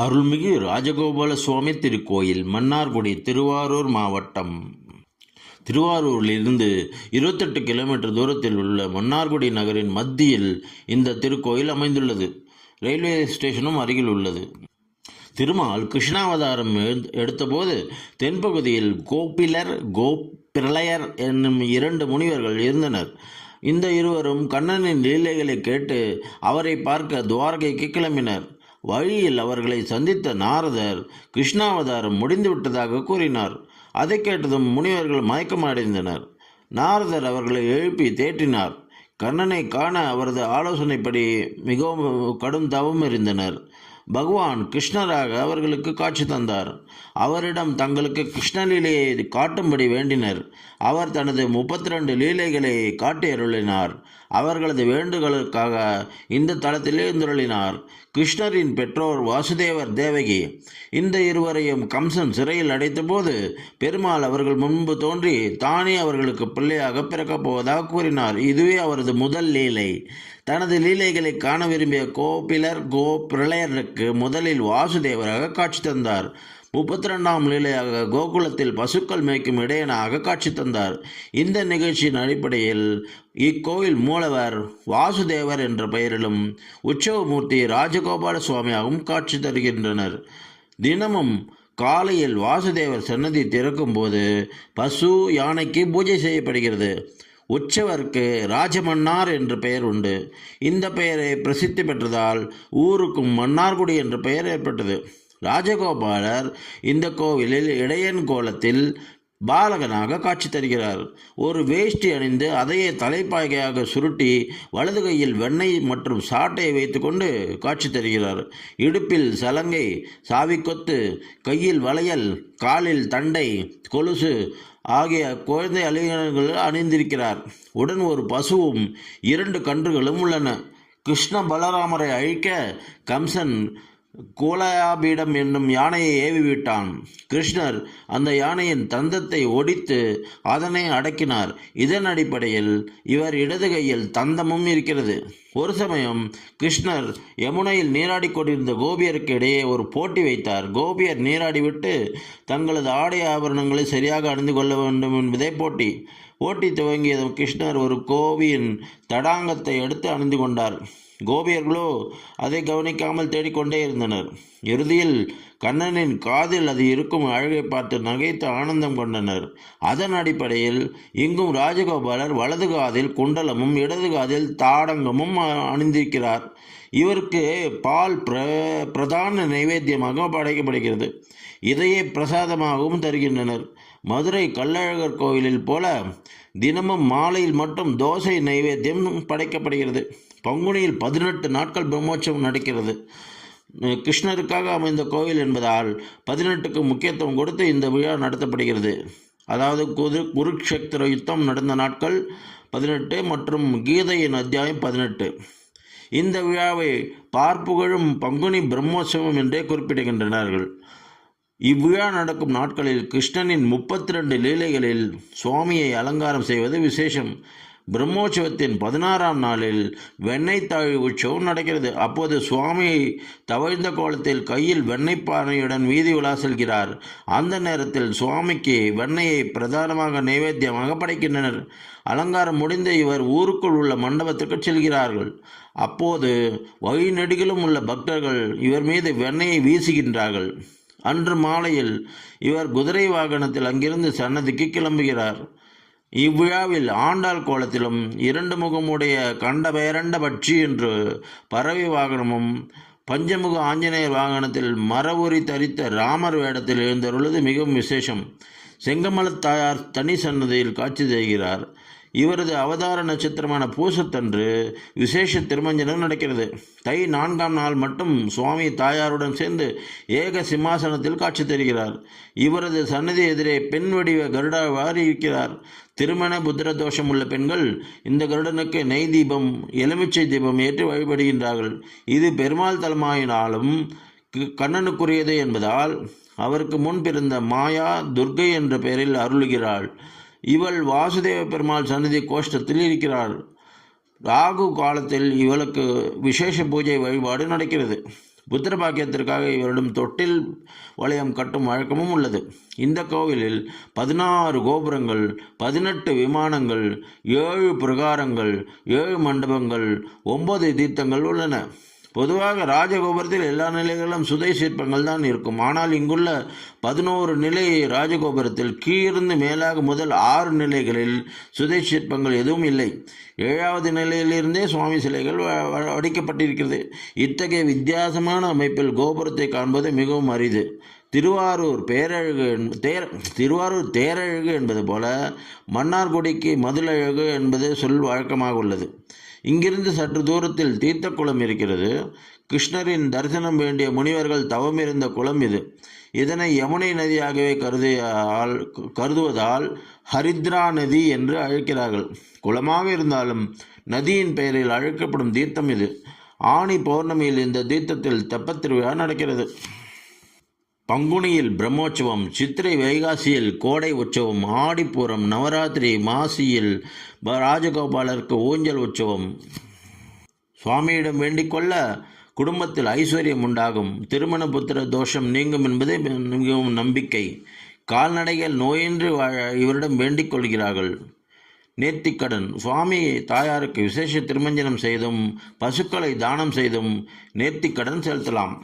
அருள்மிகு ராஜகோபால சுவாமி திருக்கோயில் மன்னார்குடி திருவாரூர் மாவட்டம். திருவாரூரிலிருந்து இருபத்தெட்டு கிலோமீட்டர் தூரத்தில் உள்ள மன்னார்குடி நகரின் மத்தியில் இந்த திருக்கோயில் அமைந்துள்ளது. ரயில்வே ஸ்டேஷனும் அருகில் உள்ளது. திருமால் கிருஷ்ணாவதாரம் எடுத்தபோது தென்பகுதியில் கோபிலர் கோபிரளயர் என்னும் இரண்டு முனிவர்கள் இருந்தனர். இந்த இருவரும் கண்ணனின் லீலைகளை கேட்டு அவரை பார்க்க துவாரகைக்கு கிளம்பினர். வழியில் அவர்களை சந்தித்த நாரதர் கிருஷ்ணாவதாரம் முடிந்துவிட்டதாக கூறினார். அதை கேட்டதும் முனிவர்கள் மயக்கமடைந்தனர். நாரதர் அவர்களை எழுப்பி தேற்றினார். கண்ணனை காண அவரது ஆலோசனைப்படி மிகவும் கடும் தவம் இருந்தனர். பகவான் கிருஷ்ணராக அவர்களுக்கு காட்சி தந்தார். அவரிடம் தங்களுக்கு கிருஷ்ண லீலையை காட்டும்படி வேண்டினர். அவர் தனது முப்பத்தி ரெண்டு லீலைகளை காட்டி அருளினார். அவர்களது வேண்டுகளுக்காக இந்த தளத்திலே இருந்துருளினார் கிருஷ்ணரின் பெற்றோர் வாசுதேவர் தேவகி இந்த இருவரையும் கம்சன் சிறையில் அடைத்தபோது பெருமாள் அவர்கள் முன்பு தோன்றி தானே அவர்களுக்கு பிள்ளையாக பிறக்கப் போவதாக கூறினார். இதுவே அவரது முதல் லீலை. தனது லீலைகளை காண விரும்பிய கோபிலர் கோபிரளயருக்கு முதலில் வாசுதேவராக காட்சி தந்தார். முப்பத்தி ரெண்டாம் லீலையாக கோகுலத்தில் பசுக்கள் மேய்க்கும் இடையனாக காட்சி தந்தார். இந்த நிகழ்ச்சியின் அடிப்படையில் இக்கோயில் மூலவர் வாசுதேவர் என்ற பெயரிலும் உற்சவமூர்த்தி ராஜகோபால சுவாமியாகவும் காட்சி தருகின்றனர். தினமும் காலையில் வாசுதேவர் சன்னதி திறக்கும்போது பசு யானைக்கு பூஜை செய்யப்படுகிறது. உற்சவருக்கு ராஜமன்னார் என்று பெயர் உண்டு. இந்த பெயரை பிரசித்தி பெற்றதால் ஊருக்கும் மன்னார்குடி என்று பெயர் ஏற்பட்டது. ராஜகோபாலர் இந்த கோவிலில் இடையன் கோலத்தில் பாலகனாக காட்சி தருகிறார். ஒரு வேஷ்டி அணிந்து அதையே தலைப்பாகையாக சுருட்டி வலது கையில் வெண்ணெய் மற்றும் சாட்டையை வைத்துக்கொண்டு காட்சி தருகிறார். இடுப்பில் சலங்கை சாவிக்கொத்து கையில் வளையல் காலில் தண்டை கொலுசு ஆகிய குழந்தை அணிகலன்கள் அணிந்திருக்கிறார். உடன் ஒரு பசுவும் இரண்டு கன்றுகளும் உள்ளன. கிருஷ்ண பலராமரை அழிக்க கம்சன் கோலயாபீடம் என்னும் யானையை ஏவிவிட்டான். கிருஷ்ணர் அந்த யானையின் தந்தத்தை ஒடித்து அதனை அடக்கினார். இதன் அடிப்படையில் இவர் இடது கையில் தந்தமும் இருக்கிறது. ஒரு சமயம் கிருஷ்ணர் யமுனையில் நீராடி கொண்டிருந்த கோபியருக்கு இடையே ஒரு போட்டி வைத்தார். கோபியர் நீராடிவிட்டு தங்களது ஆடை ஆபரணங்களை சரியாக அணிந்து கொள்ள வேண்டும் என்பதே போட்டி. போட்டி துவங்கியதும் கிருஷ்ணர் ஒரு கோவியின் தடாங்கத்தை எடுத்து அணிந்து கொண்டார். கோபியர்களோ அதை கவனிக்காமல் தேடிக்கொண்டே இருந்தனர். இறுதியில் கண்ணனின் காதில் அது இருக்கும் அழகை பார்த்து நகைத்து ஆனந்தம் கொண்டனர். அதன் அடிப்படையில் இங்கும் ராஜகோபாலர் வலது காதில் குண்டலமும் இடது காதில் தாடங்கமும் அணிந்திருக்கிறார். இவருக்கு பால் பிர பிரதான நைவேத்தியமாக படைக்கப்படுகிறது. இதையே பிரசாதமாகவும் தருகின்றனர். மதுரை கள்ளழகர் கோவிலில் போல தினமும் மாலையில் மட்டும் தோசை நைவேத்தியம் படைக்கப்படுகிறது. பங்குனியில் பதினெட்டு நாட்கள் பிரம்மோற்சவம் நடக்கிறது. கிருஷ்ணருக்காக அமைந்த கோவில் என்பதால் பதினெட்டுக்கு முக்கியத்துவம் கொடுத்து இந்த விழா நடத்தப்படுகிறது. அதாவது குரு குருக்ஷேத்திர யுத்தம் நடந்த நாட்கள் பதினெட்டு மற்றும் கீதையின் அத்தியாயம் பதினெட்டு. இந்த விழாவை பார்ப்புகழும் பங்குனி பிரம்மோற்சவம் என்றே குறிப்பிடுகின்றனர்கள். இவ்விழா நடக்கும் நாட்களில் கிருஷ்ணனின் முப்பத்தி ரெண்டு லீலைகளில் சுவாமியை அலங்காரம் செய்வது விசேஷம். பிரம்மோற்சவத்தின் பதினாறாம் நாளில் வெண்ணெய் தாழ் உற்சவம் நடக்கிறது. அப்போது சுவாமி தவழ்ந்த கோலத்தில் கையில் வெண்ணெய் பானையுடன் வீதி உலா செல்கிறார். அந்த நேரத்தில் சுவாமிக்கு வெண்ணெயை பிரதானமாக நைவேத்தியமாக படைக்கின்றனர். அலங்காரம் முடிந்த இவர் ஊருக்குள் உள்ள மண்டபத்திற்கு செல்கிறார்கள். அப்போது வழி நெடுகிலும் உள்ள பக்தர்கள் இவர் மீது வெண்ணெயை வீசுகின்றார்கள். அன்று மாலையில் இவர் குதிரை வாகனத்தில் அங்கிருந்து சன்னதிக்கு கிளம்புகிறார். இவ்விழாவில் ஆண்டாள் கோலத்திலும் இரண்டு முகமுடைய கண்டபெயரண்ட பட்சி என்று பறவை வாகனமும் பஞ்சமுக ஆஞ்சநேயர் வாகனத்தில் மரவுரி தரித்த ராமர் வேடத்தில் எழுந்தருளது மிகவும் விசேஷம். செங்கமலத்தாயார் தனி சன்னதியில் காட்சி செய்கிறார் இவரது அவதார நட்சத்திரமான பூசத்தன்று விசேஷ திருமஞ்சனம் நடக்கிறது. தை நான்காம் நாள் மட்டும் சுவாமி தாயாருடன் சேர்ந்து ஏக சிம்மாசனத்தில் காட்சி தருகிறார். இவரது சன்னதி எதிரே பெண் வடிவ கருடா வாரி இருக்கிறார். திருமண புத்திர தோஷம் உள்ள பெண்கள் இந்த கருடனுக்கு நெய் தீபம் எலுமிச்சை தீபம் ஏற்றி வழிபடுகின்றார்கள். இது பெருமாள் தலமாயினாலும் கண்ணனுக்குரியது என்பதால் அவருக்கு முன் பிறந்த மாயா துர்க்கை என்ற பெயரில் அருளுகிறாள். இவள் வாசுதேவ பெருமாள் சன்னதி கோஷ்டத்தில் இருக்கிறாள். ராகு காலத்தில் இவளுக்கு விசேஷ பூஜை வழிபாடு நடக்கிறது. புத்திர பாக்கியத்திற்காக இவரிடம் தொட்டில் வளையம் கட்டும் வழக்கமும் உள்ளது. இந்த கோவிலில் பதினாறு கோபுரங்கள் பதினெட்டு விமானங்கள் ஏழு பிரகாரங்கள் ஏழு மண்டபங்கள் ஒன்பது தீர்த்தங்கள் உள்ளன. பொதுவாக ராஜகோபுரத்தில் எல்லா நிலைகளிலும் சுதை சிற்பங்கள் தான் இருக்கும். ஆனால் இங்குள்ள பதினோரு நிலை ராஜகோபுரத்தில் கீழிருந்து மேலாக முதல் ஆறு நிலைகளில் சுதை சிற்பங்கள் எதுவும் இல்லை. ஏழாவது நிலையிலிருந்தே சுவாமி சிலைகள் வ- வ- வடிக்கப்பட்டிருக்கிறது. இத்தகைய வித்தியாசமான அமைப்பில் கோபுரத்தை காண்பது மிகவும் அரிது. திருவாரூர் பேரழகு தேர் திருவாரூர் தேரழகு என்பது போல மன்னார்குடிக்கு மதுளழகு என்பது சொல் வழக்கமாக உள்ளது. இங்கிருந்து சற்று தூரத்தில் தீர்த்த குளம் இருக்கிறது. கிருஷ்ணரின் தரிசனம் வேண்டிய முனிவர்கள் தவமிருந்த குளம் இது. இதனை யமுனை நதியாகவே கருதியால் கருதுவதால் ஹரித்ரா நதி என்று அழைக்கிறார்கள். குளமாக இருந்தாலும் நதியின் பெயரில் அழைக்கப்படும் தீர்த்தம் இது. ஆணி பௌர்ணமியில் இந்த தீர்த்தத்தில் தெப்பத் திருவிழா நடக்கிறது. பங்குனியில் பிரம்மோற்சவம் சித்திரை வைகாசியில் கோடை உற்சவம் ஆடிப்பூரம் நவராத்திரி மாசியில் ராஜகோபாலருக்கு ஊஞ்சல் உற்சவம். சுவாமியிடம் வேண்டிக்கொள்ள குடும்பத்தில் ஐஸ்வர்யம் உண்டாகும். திருமண புத்திர தோஷம் நீங்கும் என்பதே மிகவும் நம்பிக்கை. கால்நடைகள் நோயின்றி வாழ இவரிடம் வேண்டிக் கொள்கிறார்கள் நேர்த்திக்கடன். சுவாமி தாயாருக்கு விசேஷ திருமஞ்சனம் செய்தும் பசுக்களை தானம் செய்தும் நேர்த்திக்கடன் செலுத்தலாம்.